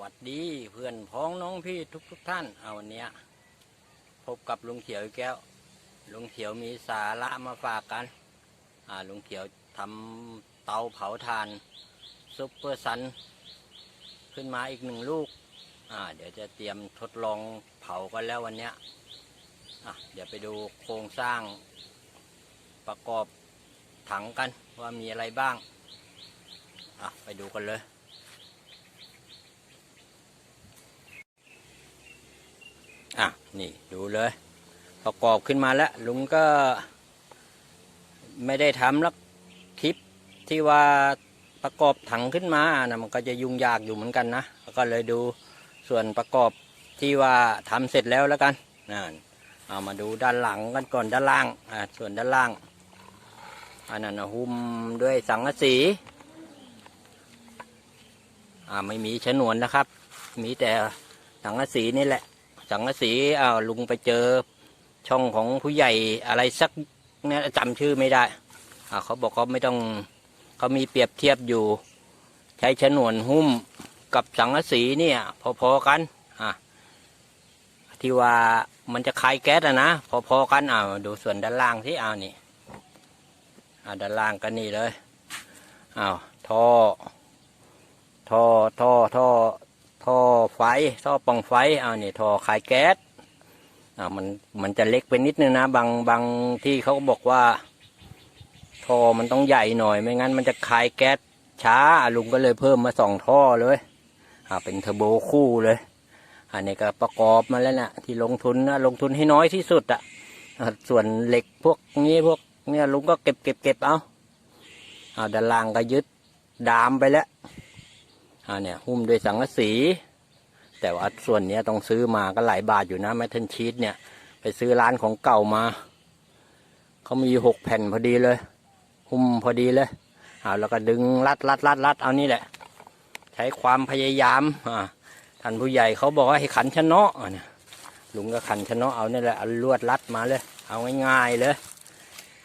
วัสดีเพื่อนพ้องน้องพี่ทุกทุกท่าน เอาวันนี้พบกับลุงเขียวอีกแก้ว ลุงเขียวมีสาระมาฝากกันอ่าลุงเขียวทำเตาเผาถ่านซุปเปอร์ซันขึ้นมาอีกหนึ่งลูกอ่าเดี๋ยวจะเตรียมทดลองเผากันแล้ววันนี้อะเดี๋ยวไปดูโครงสร้างประกอบถังกันว่ามีอะไรบ้างอะไปดูกันเลย อะนี่ดูเลย ประกอบขึ้นมาแล้ว ลุงก็ไม่ได้ทำแล้วคลิปที่ว่าประกอบถังขึ้นมานะมันก็จะยุ่งยากอยู่เหมือนกันนะก็เลยดูส่วนประกอบที่ว่าทำเสร็จแล้วแล้วกันนั่นเอามาดูด้านหลังกันก่อนด้านล่างอ่าส่วนด้านล่างอันนั้นหุ้มด้วยสังกะสีอ่าไม่มีฉนวนนะครับ มีแต่สังกะสีนี่แหละ สังกะสีอ้าวลุงไปเจอช่องของผู้ใหญ่อะไรสักเนี่ยจำชื่อไม่ได้อ่าเขาบอกเขาไม่ต้องเขามีเปรียบเทียบอยู่ ใช้ฉนวนหุ้มกับสังกะสีเนี่ยพอๆกันอะที่ว่ามันจะคายแก๊สอะนะพอๆกันอ่าดูส่วนด้านล่างที่เอานี่อ่าด้านล่างก็นี่เลยอ้าวท่อท่อท่อท่อ ท่อไฟท่อปองไฟเอานี่ท่อขายแก๊สอ่ามันมันจะเล็กไปนิดนึงนะบางบางที่เขาก็บอกว่าท่อมันต้องใหญ่หน่อย ไม่งั้นมันจะขายแก๊สช้าลุงก็เลยเพิ่มมาสองท่อเลยอ่าเป็นเทอร์โบคู่เลยอันนี้ก็ประกอบมาแล้วนะที่ลงทุนนะลงทุนให้น้อยที่สุดอะอ่าส่วนเหล็กพวกนี้พวกเนี่ยลุงก็เก็บเก็บเก็บเอาเอาด้านล่างก็ยึดดามไปแล้ว อ่าเนี่ยหุ้มด้วยสังกะสี แต่ว่าส่วนเนี้ยต้องซื้อมาก็หลายบาทอยู่นะแมทเทนชีตเนี่ย ไปซื้อร้านของเก่ามาเขามีหกแผ่นพอดีเลย หุ้มพอดีเลยเอาแล้วก็ดึงรัดรัดรัดรัดเอานี่แหละ ใช้ความพยายามอ่าท่านผู้ใหญ่เขาบอกว่าให้ขันชะเนาะอะเนี่ยลุงก็ขันชะเนาะเอานี่แหละเอาลวดรัดมาเลย เอาง่ายๆเลย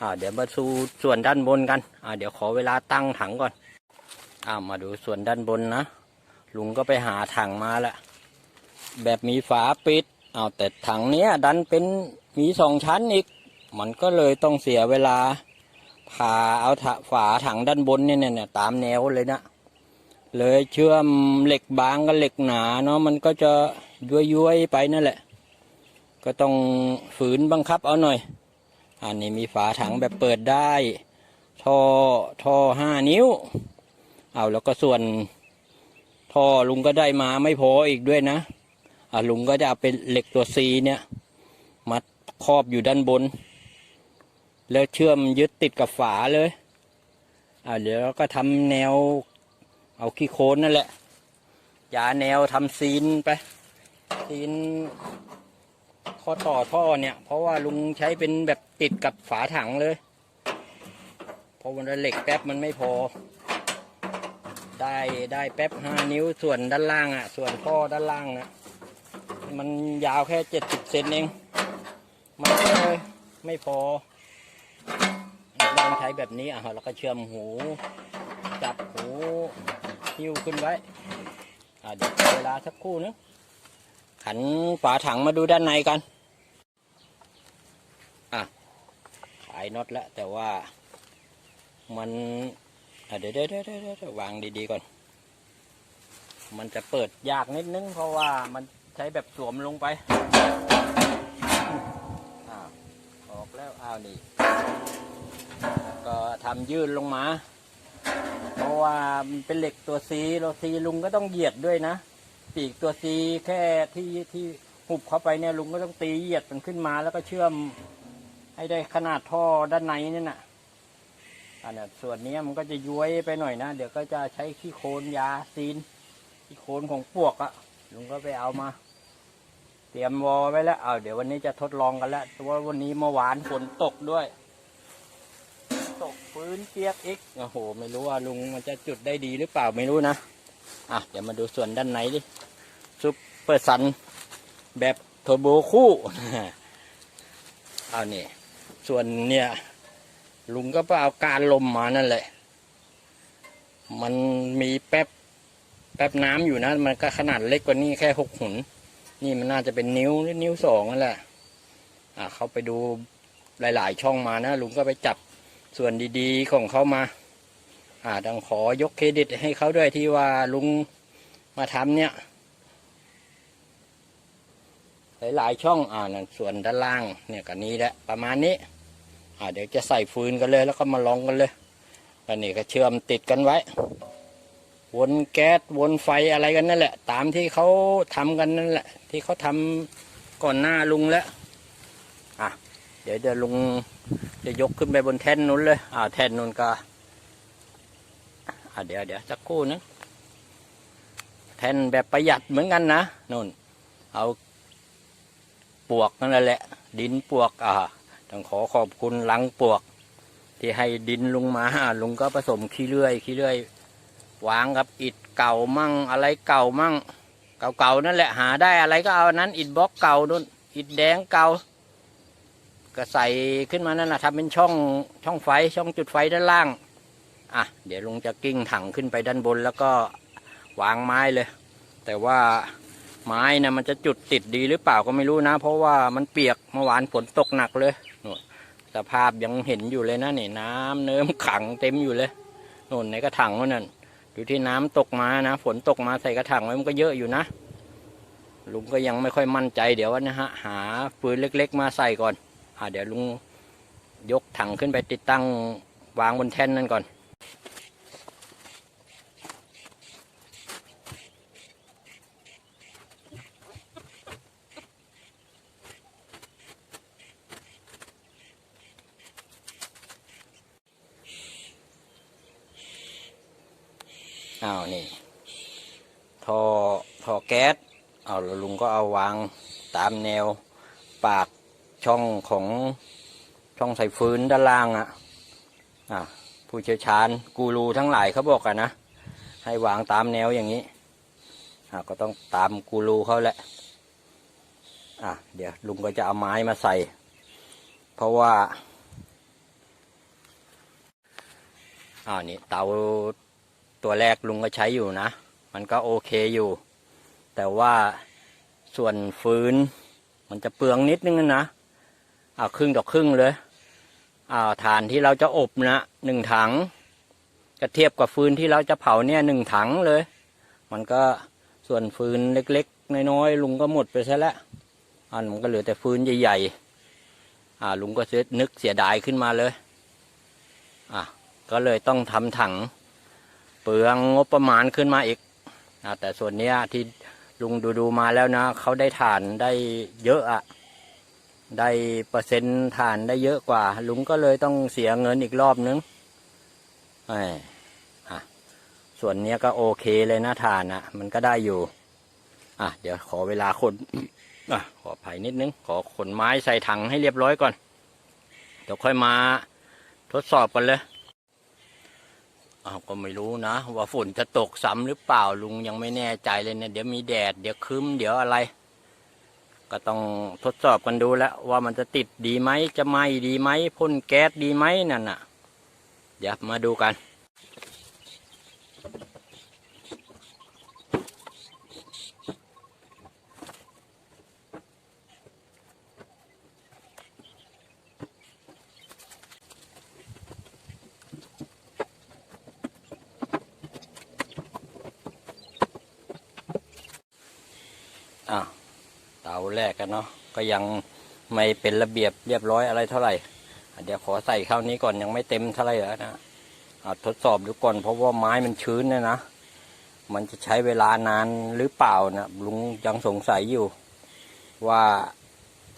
อ่าเดี๋ยวมาสู่ส่วนด้านบนกันอ่าเดี๋ยวขอเวลาตั้งถังก่อน อ้ามาดูส่วนด้านบนนะ ลุงก็ไปหาถังมาแล้วแบบมีฝาปิดเอาแต่ถังเนี้ยดันเป็นมีสองชั้นอีก มันก็เลยต้องเสียเวลาผ่าเอาฝาถังด้านบนเนี่ยเนี่ยตามแนวเลยนะเลยเชื่อมเหล็กบางกับเหล็กหนาเนาะมันก็จะย้วยๆไปนั่นแหละ ก็ต้องฝืนบังคับเอาหน่อย อันนี้มีฝาถังแบบเปิดได้ ท่อท่อห้านิ้ว เอาแล้วก็ส่วนท่อลุงก็ได้มาไม่พออีกด้วยนะอ่าลุงก็จะเอาเป็นเหล็กตัวซีเนี่ยมัดครอบอยู่ด้านบน แล้วเชื่อมยึดติดกับฝาเลยอ่าเดี๋ยวก็ทำแนว เอาขี้โคนนั่นแหละยาแนวทำซีนไปซีนข้อต่อท่อเนี่ย เพราะว่าลุงใช้เป็นแบบติดกับฝาถังเลย เพราะวันเหล็กแป๊บมันไม่พอ ได้ได้แป๊บห้านิ้วส่วนด้านล่างอะ ส่วนข้อด้านล่างนะมันยาวแค่เจ็ดสิบเซนเอง มันก็เลยไม่พอลองใช้แบบนี้อะแล้วก็เชื่อมหู จับหูหิ้วขึ้นไว้อะเดี๋ยวเวลาสักครู่นึงขันฝาถังมาดูด้านในกันอะขายน็อตแล้วแต่ว่ามัน เดี๋ยวเดี๋ยวเดี๋ยววางดีๆก่อน มันจะเปิดยากนิดนึง เพราะว่ามันใช้แบบสวมลงไปอ้าวออกแล้วอ้าวนี่ ก็ทำยืดลงมา เพราะว่ามันเป็นเหล็กตัวซีเราซีลุงก็ต้องเหยียดด้วยนะ ปีกตัวซีแค่ที่ที่หุบเข้าไปเนี่ยลุงก็ต้องตีเหยียดมันขึ้นมาแล้วก็เชื่อม ให้ได้ขนาดท่อด้านในนี่น่ะ อันนั้ส่วนนี้มันก็จะย้วยไปหน่อยนะ เดี๋ยวก็จะใช้ขี้โคลนยาซีนขี้โคลนของปวกอะลุงก็ไปเอามา เตรียมวอไว้แล้วเอาเดี๋ยววันนี้จะทดลองกันแล้วเพราะว่าวันนี้เมื่อวานฝนตกด้วย ตกพื้นเปียกอีกโอ้โห ไม่รู้ว่าลุงมันจะจุดได้ดีหรือเปล่าไม่รู้นะอะเดี๋ยวมาดูส่วนด้านในดิซุปเปอร์ซันแบบโทโบคู่เอานี่ส่วนเนี่ย ลุงก็ไปเอาการลมมานั่นแหละ มันมีแป๊บ แป๊บน้ำอยู่นะ มันก็ขนาดเล็กกว่านี้แค่หกหุน นี่มันน่าจะเป็นนิ้วหรือนิ้วสองนั่นแหละ อ่าเขาไปดูหลาย ๆ ช่องมานะ ลุงก็ไปจับส่วนดีๆของเขามา อ่าต้องขอยกเครดิตให้เขาด้วยที่ว่าลุงมาทำเนี่ยหลายๆช่องอ่านั่นส่วนด้านล่างเนี่ยกันนี้แหละประมาณนี้ อ่าเดี๋ยวจะใส่ฟืนกันเลย แล้วก็มาลองกันเลยอันนี้ก็เชื่อมติดกันไว้ วนแก๊สวนไฟอะไรกันนั่นแหละ ตามที่เขาทำกันนั่นแหละ ที่เขาทำก่อนหน้าลุงแล้วอะเดี๋ยวเดี๋ยวลุงจะยกขึ้นไปบนแท่นนู้นเลย อ่าแท่นนู้นก็อ่าเดี๋ยวเดี๋ยวสักครู่นึงแท่นแบบประหยัดเหมือนกันนะนู่น เอาปวกนั่นแหละ ดินปวกอ่า ต้องขอขอบคุณลังปวก ที่ให้ดินลุงมาลุงก็ผสมขี้เลื่อยขี้เลื่อยวางกับอิฐเก่ามั่งอะไรเก่ามั่ง เก่าๆนั่นแหละหาได้อะไรก็เอานั้นอิฐบล็อกเก่านู่นอิฐแดงเก่าก็ใส่ขึ้นมานั่นแหละทำเป็นช่องช่องไฟช่องจุดไฟด้านล่างอะเดี๋ยวลุงจะกิ้งถังขึ้นไปด้านบนแล้วก็วางไม้เลย แต่ว่า ไม้นะมันจะจุดติดดีหรือเปล่าก็ไม่รู้นะ เพราะว่ามันเปียกเมื่อวานฝนตกหนักเลยนู่นสภาพยังเห็นอยู่เลยนะนี่น้ำเนิ้มขังเต็มอยู่เลยนู่นในกระถางนั่นดูที่น้ำตกมานะฝนตกมาใส่กระถางไว้มันก็เยอะอยู่นะลุงก็ยังไม่ค่อยมั่นใจเดี๋ยวนะฮะหาฟืนเล็ก ๆ มาใส่ก่อนอ่าเดี๋ยวลุงยกถังขึ้นไปติดตั้งวางบนแท่นนั่นก่อน อ้าวนี่ท่อท่อแก๊สเอาลุงก็เอาวางตามแนวปากช่องของช่องใส่ฟืนด้านล่างอะ่ะอะผู้เชี่ยวชาญกูรูทั้งหลายเขาบอกกันนะให้วางตามแนวอย่างนี้อะก็ต้องตามกูรูเขาแหละอะเดี๋ยวลุงก็จะเอาไม้มาใส่ เพราะว่าอ้าวนี่เตา ตัวแรกลุงก็ใช้อยู่นะ มันก็โอเคอยู่ แต่ว่าส่วนฟืนมันจะเปลืองนิดนึงนะเอาครึ่งต่อครึ่งเลยเอาฐานที่เราจะอบนะหนึ่งถังก็เทียบกับฟืนที่เราจะเผาเนี่ยหนึ่งถังเลย มันก็ส่วนฟืนเล็กๆ น้อยๆลุงก็หมดไปซะแล้วอันมันก็เหลือแต่ฟืนใหญ่ๆอ่าลุงก็เสียนึกเสียดายขึ้นมาเลย อะก็เลยต้องทำถัง ลืองงบประมาณขึ้นมาอีกนะแต่ส่วนเนี้ยที่ลุงดูดูๆมาแล้วนะเขาได้ฐานได้เยอะอะได้เปอร์เซ็นต์ฐานได้เยอะกว่า ลุงก็เลยต้องเสียเงินอีกรอบนึงไอ้อะส่วนเนี้ยก็โอเคเลยนะฐานอะมันก็ได้อยู่ อะ เดี๋ยวขอเวลาขนอะขออภัยนิดนึง ขอขนไม้ใส่ถังให้เรียบร้อยก่อน เดี๋ยวค่อยมาทดสอบกันเลย อ้าวก็ไม่รู้นะ ว่าฝนจะตกซ้ำหรือเปล่าลุงยังไม่แน่ใจเลยเนี่ยเดี๋ยวมีแดดเดี๋ยวคืมเดี๋ยวอะไร ก็ต้องทดสอบกันดูแล้ว ว่ามันจะติดดีไหมจะไหมดีไหมพ่นแก๊สดีไหมนั่นน่ะ เดี๋ยวมาดูกัน แรกกันเนาะก็ยังไม่เป็นระเบียบเรียบร้อยอะไรเท่าไหร่ เดี๋ยวขอใส่เข้านี้ก่อนยังไม่เต็มเท่าไหร่แล้วนะทดสอบดูก่อนเพราะว่าไม้มันชื้นเนะนะ มันจะใช้เวลานานหรือเปล่านะลุงยังสงสัยอยู่ ว่า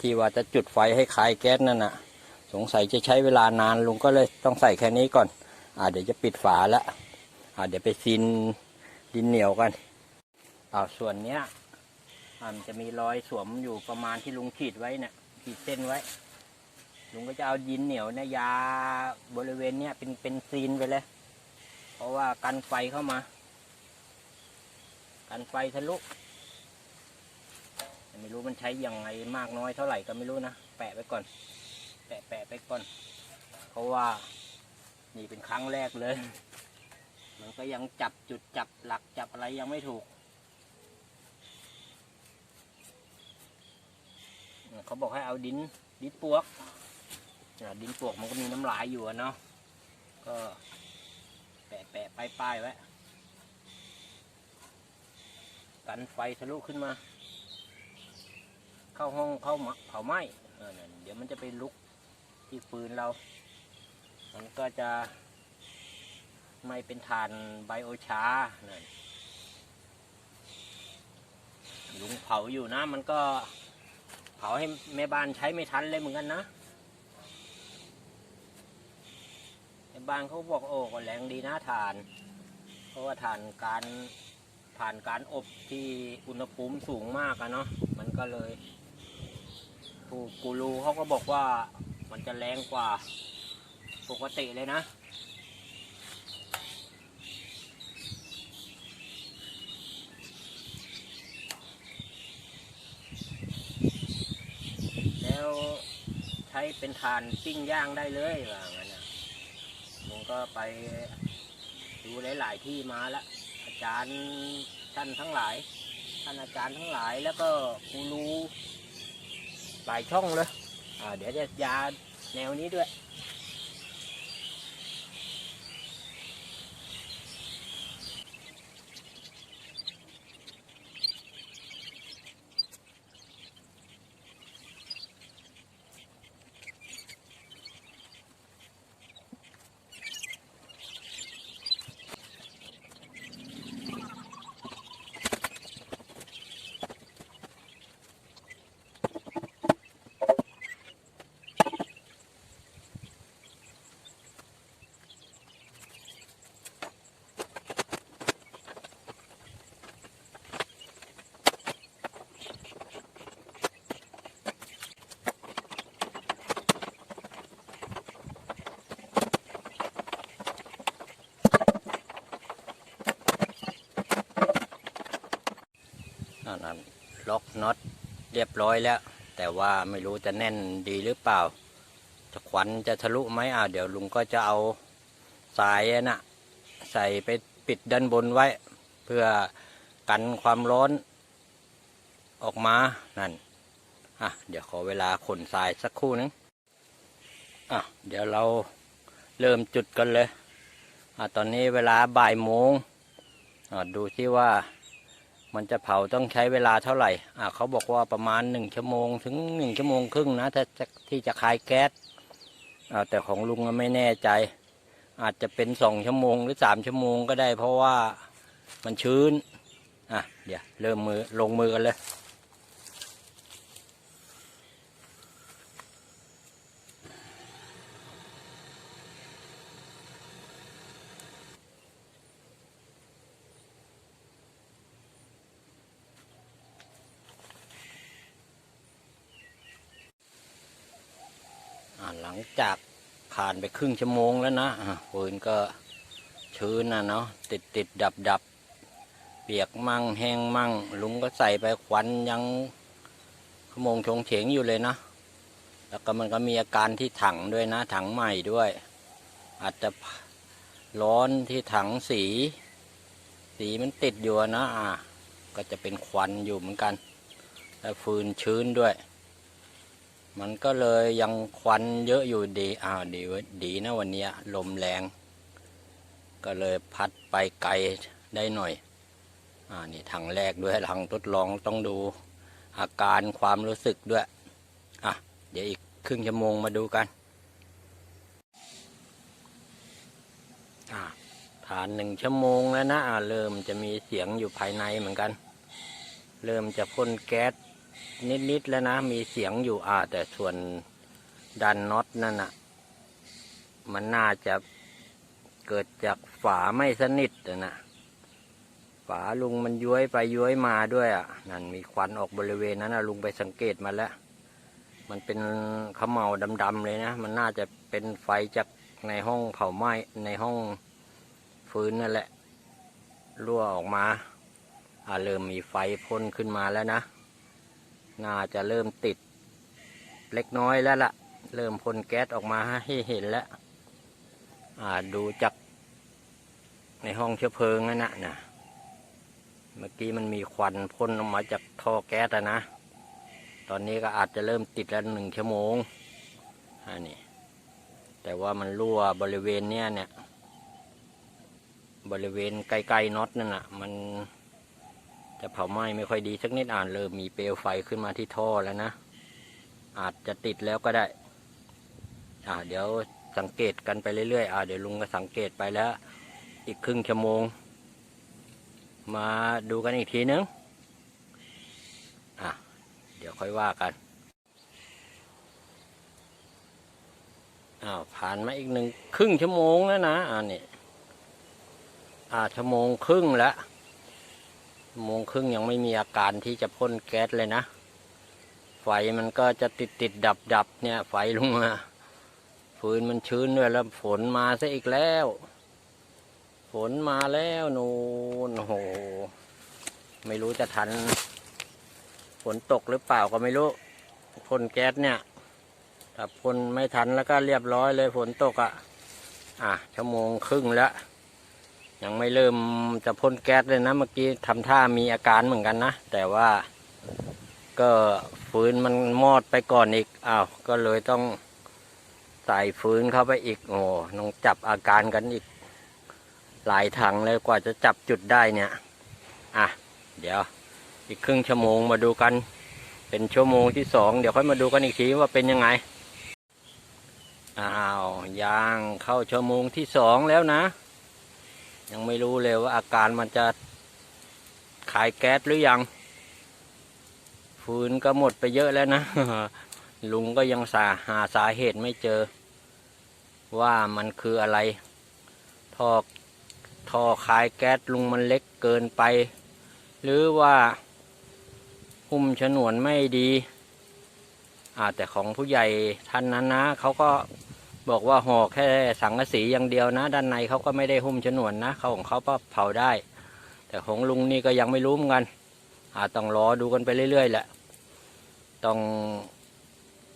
ที่ว่าจะจุดไฟให้คลายแก๊สนั่นนะสงสัยจะใช้เวลานานลุงก็เลยต้องใส่แค่นี้ก่อนอ่าเดี๋ยวจะปิดฝาแล้วอ่าเดี๋ยวไปซินดินเหนียวกันเอาส่วนเนี้ย มันจะมีรอยสวมอยู่ประมาณที่ลุงขีดไว้เนี่ยขีดเส้นไว้ ลุงก็จะเอาดินเหนียวเนี่ยยาบริเวณเนี้ยเป็นเป็นซีนไปเลย เพราะว่ากันไฟเข้ามา กันไฟทะลุไม่รู้มันใช้ยังไงมากน้อยเท่าไหร่ก็ไม่รู้นะ แปะไปก่อน แปะแปะไปก่อน เพราะว่านี่เป็นครั้งแรกเลย มันก็ยังจับจุดจับหลักจับอะไรยังไม่ถูก เขาบอกให้เอาดินดินปวกดินปวกมันก็มีน้ำลายอยู่เนาะก็แปะแปะป้ายป้ายๆไว้กันไฟทะลุขึ้นมา เข้าห้องเข้าเผาไหม้เดี๋ยวมันจะไปลุกที่ฟืนเรา มันก็จะไม่เป็นฐานไบโอชาลุงเผาอยู่นะมันก็ ผาให้แม่บ้านใช้ไม่ทันเลยเหมือนกันนะแม่บ้านเขาบอกโอ้ก็แรงดีนะฐาน เพราะว่าฐานการผ่านการอบที่อุณหภูมิสูงมากอะเนาะมันก็เลยผู้กูรูเขาก็บอกว่ามันจะแรงกว่าปกติเลยนะ แล้วใช้เป็นฐานปิ้งย่างได้เลยว่างั้นนะผมก็ไปดูหลาย ๆ ที่มาละอาจารย์ท่านทั้งหลาย ท่านอาจารย์ทั้งหลายแล้วก็กูรู้หลายช่องเลยอ่าเดี๋ยวจะยาแนวนี้ด้วย นั่นนะ ล็อกน็อตเรียบร้อยแล้ว แต่ว่าไม่รู้จะแน่นดีหรือเปล่า จะควันจะทะลุไหมอ่าเดี๋ยวลุงก็จะเอาสายน่ะใส่ไปปิดด้านบนไว้ เพื่อกันความร้อน ออกมานั่นอะเดี๋ยวขอเวลาขนสายสักครู่นึงอะเดี๋ยวเราเริ่มจุดกันเลยอะตอนนี้เวลาบ่ายโมงอะดูที่ว่า มันจะเผาต้องใช้เวลาเท่าไหร่อ่าเขาบอกว่าประมาณหนึ่งชั่วโมงถึงหนึ่งชั่วโมงครึ่งนะถ้าจะที่จะคายแก๊สอ่าแต่ของลุงไม่แน่ใจ อาจจะเป็นสองชั่วโมงหรือสามชั่วโมงก็ได้ เพราะว่ามันชื้นอะเดี๋ยวเริ่มมือลงมือกันเลย อ่าหลังจากผ่าน ไปครึ่งชั่วโมงแล้วนะฟืนก็ชื้นนะเนาะติดติดดับดับเปียกมั่งแห้งมั่ง ลุงก็ใส่ไปควันยังขโมงชงเฉงอยู่เลยนะ แล้วก็มันก็มีอาการที่ถังด้วยนะ ถังใหม่ด้วย อาจจะร้อนที่ถังสี สีมันติดอยู่นะอ่าก็จะเป็นควันอยู่เหมือนกัน แล้วฟืนชื้นด้วย มันก็เลยยังควันเยอะอยู่ดี อ้าวดีวดีนะวันเนี้ยลมแรง ก็เลยพัดไปไกลได้หน่อย อ่านี่ถังแรกด้วยถังทดลองต้องดูอาการความรู้สึกด้วย อะ เดี๋ยวอีกครึ่งชั่วโมงมาดูกัน อ่าผ่านหนึ่งชั่วโมงแล้วนะ อ่าเริ่มจะมีเสียงอยู่ภายในเหมือนกัน เริ่มจะพ่นแก๊ส นิดๆแล้วนะ มีเสียงอยู่อ่า แต่ส่วนดันน็อตนั่นน่ะมันน่าจะเกิดจากฝาไม่สนิทอะนะฝาลุงมันย้วยไปย้วยมาด้วยอะนั่นมีควันออกบริเวณนั้นนะลุงไปสังเกตมาแล้ว มันเป็นขมเมาดำๆเลยนะ มันน่าจะเป็นไฟจากในห้องเผาไหม้ในห้องฟืนนั่นแหละรั่วออกมาอ่าเริ่มมีไฟพ่นขึ้นมาแล้วนะ น่าจะเริ่มติด เล็กน้อยแล้วล่ะ เริ่มพ่นแก๊สออกมาให้เห็นแล้วดูจากในห้องเชื้อเพลิงนั่นนะนะเมื่อกี้มันมีควันพ่นออกมาจากท่อแก๊สนะ ตอนนี้ก็อาจจะเริ่มติดแล้วหนึ่งชั่วโมงอันนี้แต่ว่ามันรั่วบริเวณเนี้ยเนี่ย บริเวณใกล้ๆน็อตนั่นน่ะมัน จะเผาไหม้ไม่ค่อยดีสักนิดอ่านเริ่มมีเปลวไฟขึ้นมาที่ท่อแล้วนะ อาจจะติดแล้วก็ได้ อ่า เดี๋ยวสังเกตกันไปเรื่อยๆ อ่า เดี๋ยวลุงก็สังเกตไปแล้ว อีกครึ่งชั่วโมง มาดูกันอีกทีนึง อะ เดี๋ยวค่อยว่ากัน อ้าว ผ่านมาอีกหนึ่งครึ่งชั่วโมงแล้วนะ อ่านี่อ่าชั่วโมงครึ่งแล้วชั่ว โมงครึ่งยังไม่มีอาการที่จะพ่นแก๊สเลยนะ ไฟมันก็จะติดติดดับดับเนี่ย ไฟลงมาฟืนมันชื้นด้วยแล้วฝนมาซะอีกแล้ว ฝนมาแล้วนูนโอ้โหไม่รู้จะทัน ฝนตกหรือเปล่าก็ไม่รู้พ่นแก๊สเนี่ยถ้าพ่นไม่ทันแล้วก็เรียบร้อยเลยฝนตกอะ่ะ อะชั่วโมงครึ่งแล้ว ยังไม่เริ่มจะพ่นแก๊สเลยนะ เมื่อกี้ทำท่ามีอาการเหมือนกันนะ แต่ว่าก็ฟืนมันมอดไปก่อนอีกอ้าวก็เลยต้องใส่ฟืนเข้าไปอีกโอ้ต้องจับอาการกันอีก หลายถังเลยกว่าจะจับจุดได้เนี่ย อะ เดี๋ยว อีกครึ่งชั่วโมงมาดูกัน เป็นชั่วโมงที่สองเดี๋ยวค่อยมาดูกันอีกทีว่าเป็นยังไงอ้าว ยางเข้าชั่วโมงที่สองแล้วนะ ยังไม่รู้เลยว่าอาการมันจะขายแก๊สหรือยัง ฟืนก็หมดไปเยอะแล้วนะ ลุงก็ยังสาหาสาเหตุไม่เจอ ว่ามันคืออะไร ท่อท่อคายแก๊สลุงมันเล็กเกินไป หรือว่าหุ้มฉนวนไม่ดีอ่าแต่ของผู้ใหญ่ท่านนั้นนะเขาก็ บอกว่าห่อแค่สังกะสีอย่างเดียวนะ ด้านในเขาก็ไม่ได้หุ้มฉนวนนะเขาของเขาก็เผาได้ แต่ของลุงนี่ก็ยังไม่รู้เหมือนกันอ่าต้องรอดูกันไปเรื่อยๆแหละ ต้อง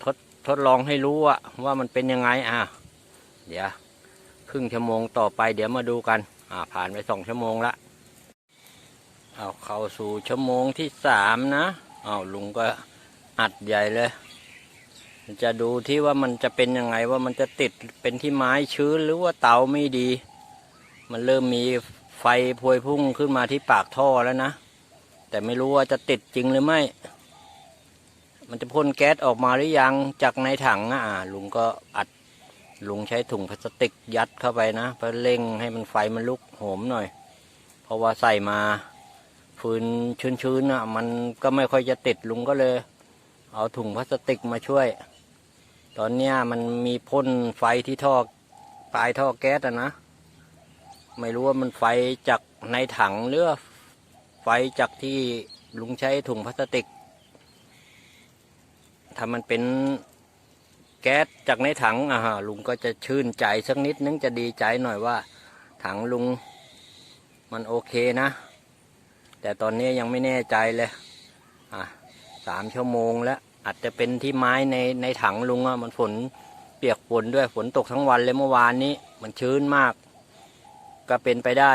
ทดทดลองให้รู้ว่าว่ามันเป็นยังไงอะเดี๋ยวครึ่งชั่วโมงต่อไปเดี๋ยวมาดูกันอ่าผ่านไปสองชั่วโมงละเอาเข้าสู่ชั่วโมงที่สามนะเอาลุงก็อัดใหญ่เลย จะดูที่ว่ามันจะเป็นยังไงว่ามันจะติดเป็นที่ไม้ชื้นหรือว่าเตาไม่ดี มันเริ่มมีไฟพวยพุ่งขึ้นมาที่ปากท่อแล้วนะ แต่ไม่รู้ว่าจะติดจริงหรือไม่ มันจะพ่นแก๊สออกมาหรือยังจากในถังอะอ่าลุงก็อัดลุงใช้ถุงพลาสติกยัดเข้าไปนะเพื่อเร่งให้มันไฟมันลุกโหมหน่อย เพราะว่าใส่มาฟืนชื้นๆนะมันก็ไม่ค่อยจะติดลุงก็เลย เอาถุงพลาสติกมาช่วย ตอนเนี้ยมันมีพ่นไฟที่ท่อปลายท่อแก๊สอะนะ ไม่รู้ว่ามันไฟจากในถังหรือไฟจากที่ลุงใช้ถุงพลาสติก ถ้ามันเป็นแก๊สจากในถังอ่าฮะลุงก็จะชื่นใจสักนิดนึงจะดีใจหน่อยว่า ถังลุงมันโอเคนะ แต่ตอนนี้ยังไม่แน่ใจเลย อะสามชั่วโมงแล้ว อาจจะเป็นที่ไม้ในในถังลุงอะมันฝนเปียกฝนด้วยฝนตกทั้งวันเลยเมื่อวานนี้ มันชื้นมาก ก็เป็นไปได้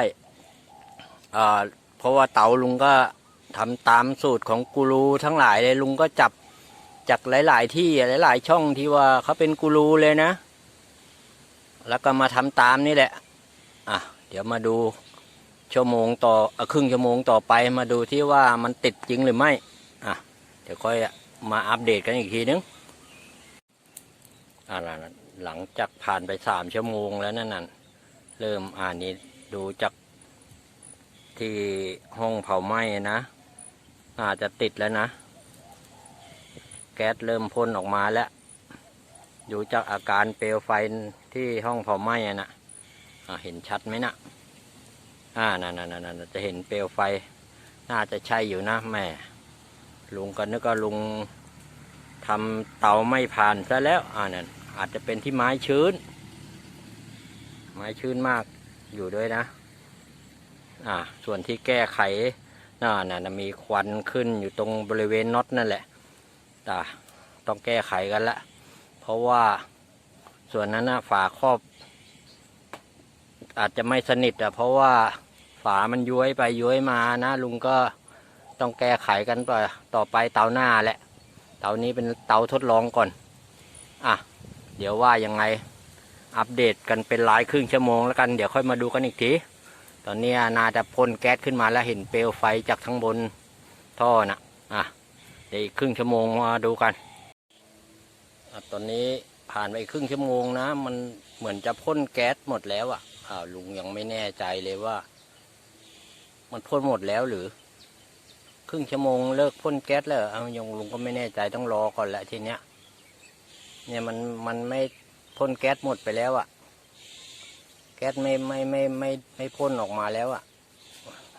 อ่าเพราะว่าเตาลุงก็ทำตามสูตรของกูรูทั้งหลายเลยลุงก็จับจากหลาย ๆ ที่หลาย ๆ ช่องที่ว่าเขาเป็นกูรูเลยนะ แล้วก็มาทำตามนี่แหละ อะ เดี๋ยวมาดูชั่วโมงต่อเอ่อครึ่งชั่วโมงต่อไปมาดูที่ว่ามันติดจริงหรือไม่ อะ เดี๋ยวค่อย มาอัปเดตกันอีกทีนึงอ่าหลังจากผ่านไปสามชั่วโมงแล้วนั่นน่ะเริ่มอ่านนี้ดูจากที่ห้องเผาไหม้นะ อาจจะติดแล้วนะ แก๊สเริ่มพ่นออกมาแล้วดูจากอาการเปลวไฟที่ห้องเผาไหม้นะ่ะเห็นชัดไหมนะอ่านั่นนั่นนั่นจะเห็นเปลวไฟ น่าจะใช่อยู่นะแม่ ลุงก็นึกว่าลุงทำเตาไม่ผ่านซะแล้วอ่านั่นอาจจะเป็นที่ไม้ชื้น ไม้ชื้นมากอยู่ด้วยนะ อ่า ส่วนที่แก้ไขน่าน่ะมีควันขึ้นอยู่ตรงบริเวณน็อตนั่นแหละต่ต้องแก้ไขกันละ เพราะว่าส่วนนั้นนะฝาครอบ อาจจะไม่สนิทอะเพราะว่าฝามันย้วยไปย้วยมานะ ลุงก็ ต้องแก้ไขกันต่อต่อไปเตาหน้าแหละ เตานี้เป็นเตาทดลองก่อน อะ เดี๋ยวว่ายังไงอัปเดตกันเป็นหลายครึ่งชั่วโมงแล้วกัน เดี๋ยวค่อยมาดูกันอีกที ตอนนี้นาจะพ่นแก๊สขึ้นมาแล้วเห็นเปลวไฟจากข้งบนท่อนะอะ เดี๋ยวอีกครึ่งชั่วโมงมาดูกันอตอนนี้ผ่านไปครึ่งชั่วโมงนะ มันเหมือนจะพ่นแก๊สหมดแล้วอะอ้าวลุงยังไม่แน่ใจเลยว่า มันพ่นหมดแล้วหรือ ครึ่งชั่วโมงเลิกพ่นแก๊สแล้วเอายงลุงก็ไม่แน่ใจต้องรอก่อนแหละทีเนี้ย เนี่ยมันมันไม่พ่นแก๊สหมดไปแล้วอะ แก๊สไม่ไม่ไม่ไม่ไม่พ่นออกมาแล้วอะ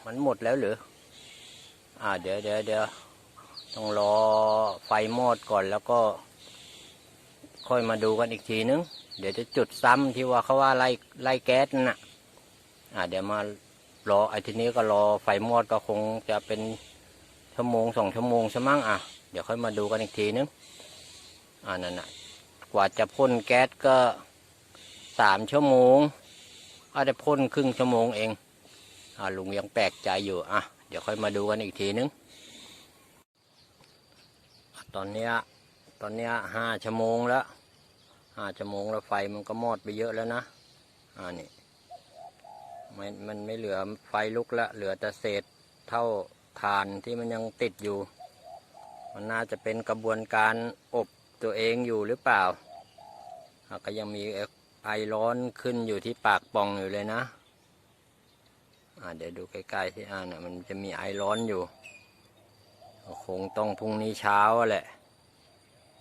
มันหมดแล้วหรือ อ่า เดี๋ยวเดี๋ยวเดี๋ยวต้องรอไฟมอดก่อนแล้วก็ ค่อยมาดูกันอีกทีนึง เดี๋ยวจะจุดซ้ำที่ว่าเขาว่าไล่ไล่แก๊สนั่นน่ะ อ่า เดี๋ยวมารอไอ้ทีนี้ก็รอไฟมอดก็คงจะเป็น ชั่วโมงสองชั่วโมงใช่มั้งอะ เดี๋ยวค่อยมาดูกันอีกทีนึงอ่านั่นน่ะกว่าจะพ่นแก๊สก็สามชั่วโมงอาจจะพ่นครึ่งชั่วโมงเองอ่าลุงยังแปลกใจอยู่อะเดี๋ยวค่อยมาดูกันอีกทีนึงตอนเนี้ยตอนเนี้ยห้าชั่วโมงแล้วห้าชั่วโมงแล้วไฟมันก็มอดไปเยอะแล้วนะอ่านี่มันมันไม่เหลือไฟลุกแล้วเหลือแต่เศษเท่า ฐานที่มันยังติดอยู่ มันน่าจะเป็นกระบวนการอบตัวเองอยู่หรือเปล่า ก็ยังมีไอร้อนขึ้นอยู่ที่ปากป่องอยู่เลยนะเดี๋ยวดูใกล้ๆที่อ่านะมันจะมีไอร้อนอยู่ก็คงต้องพรุ่งนี้เช้าแหละ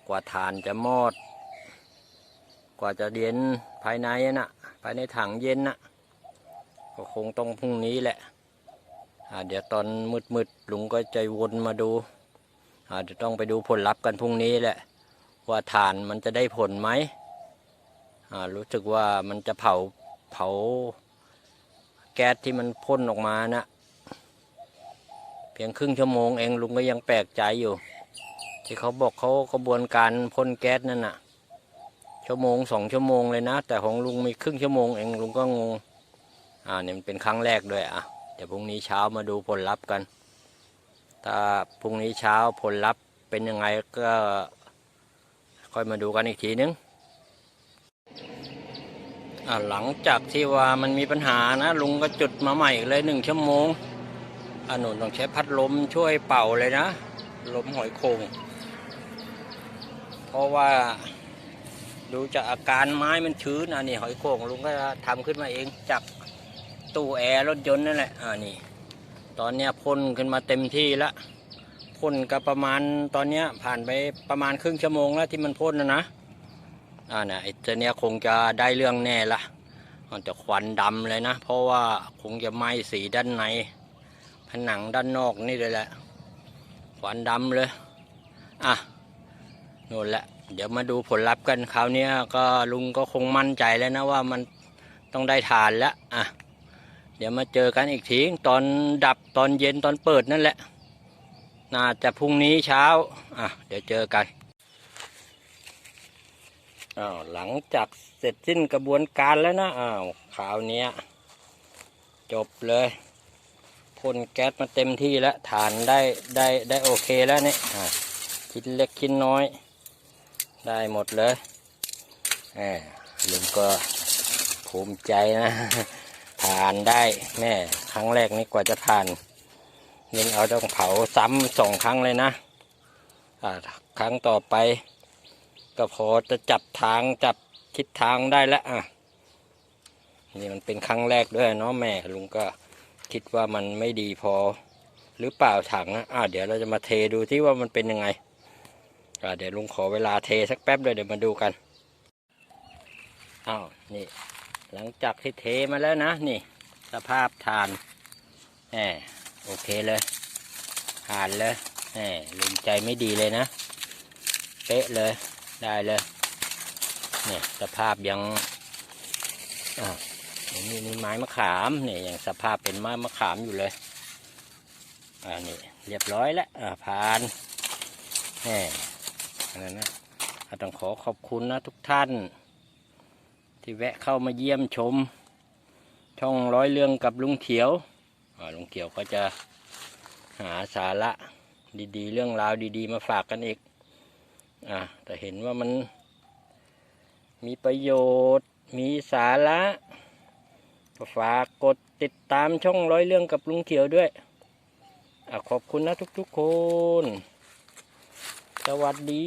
กว่าฐานจะมอด กว่าจะเย็นภายในน่ะ ภายในถังเย็นน่ะ ก็คงต้องพรุ่งนี้แหละ เดี๋ยวตอนมืดๆลุงก็ใจวนมาดูอาจจะต้องไปดูผลลัพธ์กันพรุ่งนี้แหละ ว่าฐานมันจะได้ผลไหมรู้สึกว่ามันจะเผาเผาแก๊สที่มันพ่นออกมานะเพียงครึ่งชั่วโมงเองลุงก็ยังแปลกใจอยู่ ที่เขาบอกเขากระบวนการพ่นแก๊สนั่นน่ะ ชั่วโมงสองชั่วโมงเลยนะ แต่ของลุงมีครึ่งชั่วโมงเองลุงก็งงอ่าเนี่ยมันเป็นครั้งแรกด้วยอะ ดี๋ยวพรุ่งนี้เช้ามาดูผลลัพธ์กัน ถ้าพรุ่งนี้เช้าผลลัพธ์เป็นยังไงก็ค่อยมาดูกันอีกทีนึงอ่าหลังจากที่ว่ามันมีปัญหานะ ลุงก็จุดมาใหม่อีกเลยหนึ่งชั่วโมงอนุนต้องใช้พัดลมช่วยเป่าเลยนะ ลมหอยโขงเพราะว่าดูจากอาการไม้มันชื้นอะนี่หอยโขงลุงก็ทำขึ้นมาเองจาก ตู้แอร์รถยนต์นั่นแหละอ่านี่ ตอนเนี้ยพ่นขึ้นมาเต็มที่แล้วพ่นก็ประมาณตอนเนี้ยผ่านไปประมาณครึ่งชั่วโมงแล้วที่มันพ่นนะนะอ่าเนี่ยไอ้ตัวเนี้ยคงจะได้เรื่องแน่ละมันจะควันดำเลยนะ เพราะว่าคงจะไหม้สีด้านใน ผนังด้านนอกนี่เลยแหละควันดำเลยอะนู่นแหละ เดี๋ยวมาดูผลลัพธ์กันคราวเนี้ยก็ลุงก็คงมั่นใจแล้วนะว่ามันต้องได้ทานแล้วอะ ดี๋ยวมาเจอกันอีกทีตอนดับตอนเย็นตอนเปิดนั่นแหละ น่าจะพรุ่งนี้เช้า อะ เดี๋ยวเจอกันอ้าวหลังจากเสร็จสิ้นกระบวนการแล้วนะอ้าวคราวเนี้ย จบเลยพ่นแก๊สมาเต็มที่แล้วฐานได้ได้ได้โอเคแล้วเนี่ยชิ้นเล็กชิ้นน้อย ได้หมดเลยแหมลุงก็ภูมิใจนะ ผ่านได้แม่ครั้งแรกนี่กว่าจะผ่านยังเอาต้องเผาซ้ำสองครั้งเลยนะอ่าครั้งต่อไป ก็พอจะจับทางจับทิศทางได้แล้วอะนี่มันเป็นครั้งแรกด้วยเนาะแม่ลุงก็คิดว่ามันไม่ดีพอ หรือเปล่าถังนะอ่าเดี๋ยวเราจะมาเทดูที่ว่ามันเป็นยังไงอ่าเดี๋ยวลุงขอเวลาเทสักแป๊บเลยเดี๋ยวมาดูกันอ้าวนี่ หลังจากที่เทมาแล้วนะนี่ สภาพทานแหมโอเคเลยผ่านเลยแหมลืมใจไม่ดีเลยนะ เป๊ะเลยได้เลย เนี่ยสภาพยังอ่านี่นี่ไม้มะขามเนี่ยยังสภาพเป็นไม้มะขามอยู่เลยอ่านี่เรียบร้อยแล้วอ่าผ่านแหมอันนั้นนะต้องขอขอบคุณนะทุกท่าน ที่แวะเข้ามาเยี่ยมชม ช่องร้อยเรื่องกับลุงเขียวลุงเขียวก็จะหาสาระดีๆ เรื่องราวดีๆ มาฝากกันอีกอ่าแต่เห็นว่ามัน มีประโยชน์ มีสาระก็ฝากกดติดตามช่องร้อยเรื่องกับลุงเขียวด้วยอะขอบคุณนะทุกๆคน สวัสดี